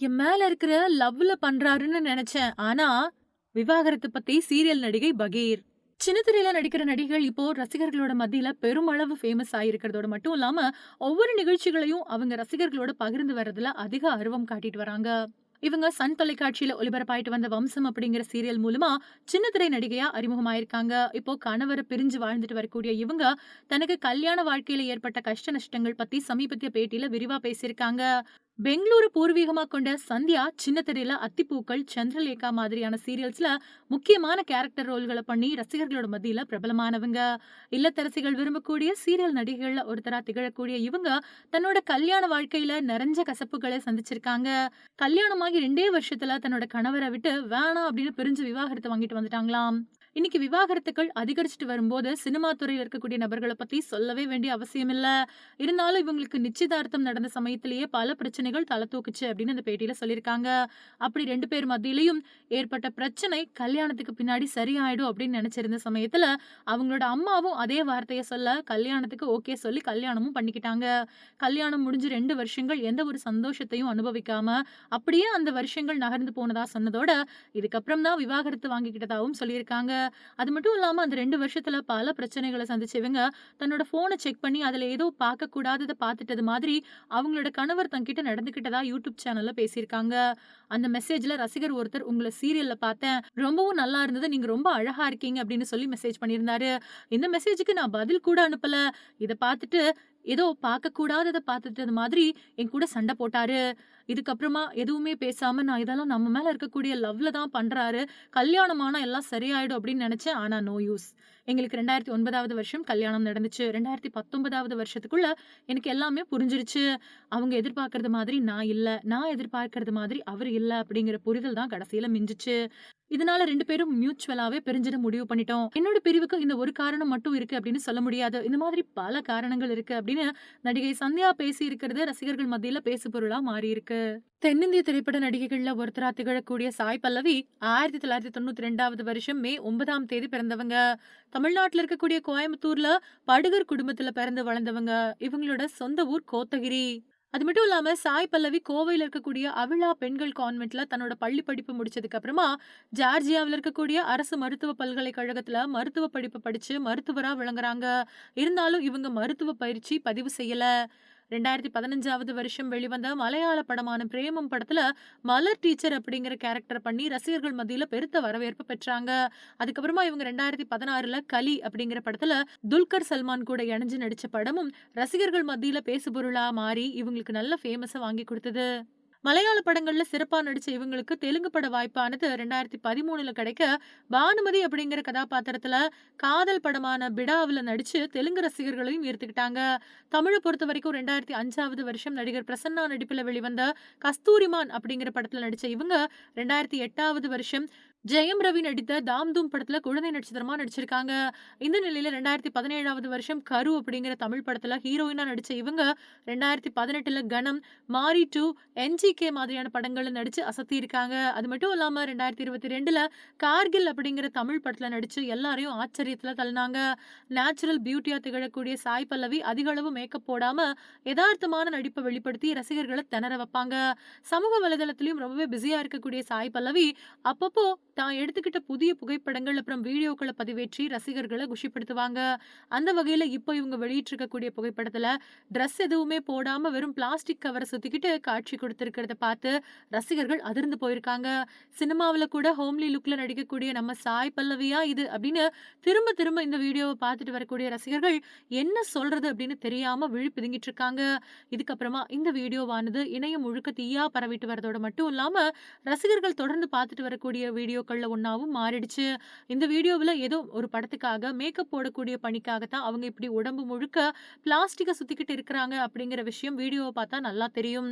என் மேல இருக்கிற லவ்ல பண்றாருன்னு நினைச்சேன். ஆனா விவாகரத்து பத்தி சீரியல் நடிகை பகீர். சின்ன திரையில நடிக்கிற நடிகர்கள் இப்போ ரசிகர்களோட மத்தியில பெருமளவு ஃபேமஸ் ஆயிருக்கிறதோட மட்டும் இல்லாம ஒவ்வொரு நிகழ்ச்சிகளையும் அவங்க ரசிகர்களோட பகிர்ந்து வர்றதுல அதிக ஆர்வம் காட்டிட்டு வராங்க. இவங்க சன் தொலைக்காட்சியில ஒளிபரப்பாயிட்டு வந்த வம்சம் அப்படிங்கிற சீரியல் மூலமா சின்ன திரை நடிகையா அறிமுகமாயிருக்காங்க. இப்போ கணவரை பிரிஞ்சு வாழ்ந்துட்டு வரக்கூடிய இவங்க தனக்கு கல்யாண வாழ்க்கையில ஏற்பட்ட கஷ்ட நஷ்டங்கள் பத்தி சமீபத்திய பேட்டியில விரிவா பேசியிருக்காங்க. பெங்களூரு பூர்வீகமா கொண்ட சந்தியா சின்ன திரையில அத்திப்பூக்கள் சந்திரலேகா மாதிரியான சீரியல்ஸ்ல முக்கியமான கேரக்டர் ரோல்களை பண்ணி ரசிகர்களோட மத்தியில பிரபலமானவங்க. இல்லத்தரசிகள் விரும்பக்கூடிய சீரியல் நடிகைகள்ல ஒருத்தரா திகழக்கூடிய இவங்க தன்னோட கல்யாண வாழ்க்கையில நிறைஞ்ச கசப்புகளை சந்திச்சிருக்காங்க. கல்யாணமாகி ரெண்டே வருஷத்துல தன்னோட கணவரை விட்டு வேணாம் அப்படின்னு பிரிஞ்சு விவாகரத்தை வாங்கிட்டு வந்துட்டாங்களாம். இன்னைக்கு விவாகரத்துக்கள் அதிகரிச்சுட்டு வரும்போது சினிமா துறையில் இருக்கக்கூடிய நபர்களை பத்தி சொல்லவே வேண்டிய அவசியம் இல்ல. இருந்தாலும் இவங்களுக்கு நிச்சயதார்த்தம் நடந்த சமயத்திலேயே பல பிரச்சனைகள் தலை தூக்குச்சு அப்படின்னு அந்த பேட்டியில சொல்லியிருக்காங்க. அப்படி ரெண்டு பேர் மத்தியிலையும் ஏற்பட்ட பிரச்சனை கல்யாணத்துக்கு பின்னாடி சரியாயிடும் அப்படின்னு நினைச்சிருந்த சமயத்துல அவங்களோட அம்மாவும் அதே வார்த்தையை சொல்ல கல்யாணத்துக்கு ஓகே சொல்லி கல்யாணமும் பண்ணிக்கிட்டாங்க. கல்யாணம் முடிஞ்சு ரெண்டு வருஷங்கள் எந்த ஒரு சந்தோஷத்தையும் அனுபவிக்காம அப்படியே அந்த வருஷங்கள் நகர்ந்து போனதா சொன்னதோட இதுக்கப்புறம் தான் விவாகரத்து வாங்கிக்கிட்டதாகவும் சொல்லியிருக்காங்க. அது மட்டும் இல்லாம அந்த ரெண்டு வருஷத்துல பல பிரச்சனைகளை சந்திச்சவங்க தன்னோட ஃபோனை செக் பண்ணி அதுல ஏதோ பார்க்கக்கூடாததை பார்த்துட்டது மாதிரி அவங்களோட கணவர் தங்கிட்ட நடந்துகிட்டதா யூடியூப் சேனல்ல பேசியிருக்காங்க. அந்த மெசேஜ்ல ரசிகர் ஒருத்தர் உங்களை சீரியல்ல பார்த்தேன். ரொம்பவும் நல்லா இருந்தது. நீங்க ரொம்ப அழகா இருக்கீங்க அப்படின்னு சொல்லி மெசேஜ் பண்ணியிருந்தாரு. இந்த மெசேஜுக்கு நான் பதில் கூட அனுப்பல. இதை பார்த்துட்டு ஏதோ பார்க்க கூடாததை பார்த்துட்டது மாதிரி என் கூட சண்டை போட்டாரு. இதுக்கப்புறமா எதுவுமே பேசாம நான் இதெல்லாம் நம்ம மேல இருக்கக்கூடிய லவ்ல தான் பண்றாரு. கல்யாணமானா எல்லாம் சரியாயிடும் அப்படின்னு நினைச்சேன். ஆனா நோ யூஸ் எங்களுக்கு ரெண்டாயிரத்தி ஒன்பதாவது வருஷம் கல்யாணம் நடந்துச்சு. ரெண்டாயிரத்தி பத்தொன்பதாவது வருஷத்துக்குள்ள எனக்கு எல்லாமே புரிஞ்சிருச்சு. அவங்க எதிர்பார்க்கறது மாதிரி நான் இல்ல. நான் எதிர்பார்க்கறது மாதிரி அவர் இல்ல அப்படிங்கிற புரிதல் தான் கடைசியில மிஞ்சிச்சு. இதனால ரெண்டு பேரும் மியூச்சுவலாவே பிரிஞ்சிட முடிவு பண்ணிட்டோம். என்னோட பிரிவுக்கு இந்த ஒரு காரணம் மட்டும் இருக்கு அப்படின்னு சொல்ல முடியாது. இந்த மாதிரி பல காரணங்கள் இருக்கு அப்படின்னு நடிகை சந்தியா பேசி இருக்கிறது ரசிகர்கள் மத்தியில பேசு பொருளா மாறி இருக்கு தென்னிந்திய திரைப்பட நடிகைகள்ல ஒருத்தரா திகழக்கூடிய சாய் பல்லவி ஆயிரத்தி தொள்ளாயிரத்தி தொண்ணூத்தி ரெண்டாவது வருஷம் மே ஒன்பதாம் தேதி பிறந்தவங்க. தமிழ்நாட்டில் இருக்கக்கூடிய கோயம்புத்தூர்ல படுகர் குடும்பத்துல பிறந்து வளர்ந்தவங்க. இவங்களோட சொந்த ஊர் கோத்தகிரி. அது மட்டும் இல்லாம சாய் பல்லவி கோவையில் இருக்கக்கூடிய அவிழா பெண்கள் கான்வென்ட்ல தன்னோட பள்ளி படிப்பு முடிச்சதுக்கு அப்புறமா ஜார்ஜியாவில் இருக்கக்கூடிய அரசு மருத்துவ பல்கலைக்கழகத்துல மருத்துவ படிப்பு படிச்சு மருத்துவரா விளங்குறாங்க. இருந்தாலும் இவங்க மருத்துவ பயிற்சி பதிவு செய்யல. ரெண்டாயிரத்தி பதினஞ்சாவது வருஷம் வெளிவந்த மலையாள படமான பிரேமம் படத்துல மலர் டீச்சர் அப்படிங்கிற கேரக்டர் பண்ணி ரசிகர்கள் மத்தியில பெருத்த வரவேற்பு பெற்றாங்க. அதுக்கப்புறமா இவங்க ரெண்டாயிரத்தி பதினாறுல கலி அப்படிங்கிற படத்துல துல்கர் சல்மான் கூட இணைஞ்சு நடிச்ச படமும் ரசிகர்கள் மத்தியில பேசுபொருளா மாறி இவங்களுக்கு நல்ல ஃபேமஸை வாங்கி கொடுத்தது. மலையாள படங்கள்ல சிறப்பா நடிச்ச இவங்களுக்கு தெலுங்கு பட வாய்ப்பானது ரெண்டாயிரத்தி பதிமூணுல கிடைக்க பானுமதி அப்படிங்கிற கதாபாத்திரத்துல காதல் படமான பிடாவில் நடிச்சு தெலுங்கு ரசிகர்களையும் ஈர்த்துக்கிட்டாங்க. தமிழை பொறுத்த வரைக்கும் ரெண்டாயிரத்தி அஞ்சாவது வருஷம் நடிகர் பிரசன்னா நடிப்பில் வெளிவந்த கஸ்தூரிமான் அப்படிங்கிற படத்துல நடிச்ச இவங்க ரெண்டாயிரத்தி எட்டாவது வருஷம் ஜெயம் ரவி நடித்த தாம் தூம் படத்துல குழந்தை நட்சத்திரமா நடிச்சிருக்காங்க. இந்த நிலையில ரெண்டாயிரத்தி பதினேழாவது வருஷம் கரு அப்படிங்கிற தமிழ் படத்துல ஹீரோயினா நடிச்ச இவங்க ரெண்டாயிரத்தி பதினெட்டுல கணம் மாரி டூ என்ஜிகே மாதிரியான படங்கள்ல நடிச்சு அசத்தி இருக்காங்க அது மட்டும் இல்லாம ரெண்டாயிரத்தி இருபத்தி ரெண்டுல கார்கில் அப்படிங்கிற தமிழ் படத்துல நடிச்சு எல்லாரையும் ஆச்சரியத்துல தள்ளினாங்க. நேச்சுரல் பியூட்டியா திகழக்கூடிய சாய் பல்லவி அதிக அளவு மேக்கப் போடாம யதார்த்தமான நடிப்பை வெளிப்படுத்தி ரசிகர்களை திணற வைப்பாங்க. சமூக வலைதளத்திலயும் ரொம்பவே பிஸியா இருக்கக்கூடிய சாய் பல்லவி அப்பப்போ தான் எடுத்துக்கிட்ட புதிய புகைப்படங்கள் அப்புறம் வீடியோக்களை பதிவேற்றி ரசிகர்களை குஷிப்படுத்துவாங்க. அந்த வகையில இப்போ இவங்க வெளியிட்டிருக்கக்கூடிய புகைப்படத்துல ட்ரெஸ் எதுவுமே போடாம வெறும் பிளாஸ்டிக் கவரை சுத்திக்கிட்டு காட்சி கொடுத்துருக்கிறத பார்த்து ரசிகர்கள் அதிர்ந்து போயிருக்காங்க. சினிமாவில் கூட ஹோம்லி லுக்ல நடிக்கக்கூடிய நம்ம சாய் பல்லவியா இது அப்படின்னு திரும்ப திரும்ப இந்த வீடியோவை பார்த்துட்டு வரக்கூடிய ரசிகர்கள் என்ன சொல்றது அப்படின்னு தெரியாம விழி பிதுங்கிட்டு இருக்காங்க இதுக்கப்புறமா இந்த வீடியோவானது இணையம் முழுக்க தீயா பரவிட்டு வரதோட மட்டும் இல்லாம ரசிகர்கள் தொடர்ந்து பார்த்துட்டு வரக்கூடிய வீடியோ வீடியோக்களில் ஒன்றாவும் மாறிடுச்சு. இந்த வீடியோவில் ஏதோ ஒரு படத்துக்காக மேக்கப் போடக்கூடிய பணிக்காகத்தான் அவங்க இப்படி உடம்பு முழுக்க பிளாஸ்டிக்கை சுத்திக்கிட்டு இருக்கிறாங்க அப்படிங்கிற விஷயம் வீடியோவை பார்த்தா நல்லா தெரியும்.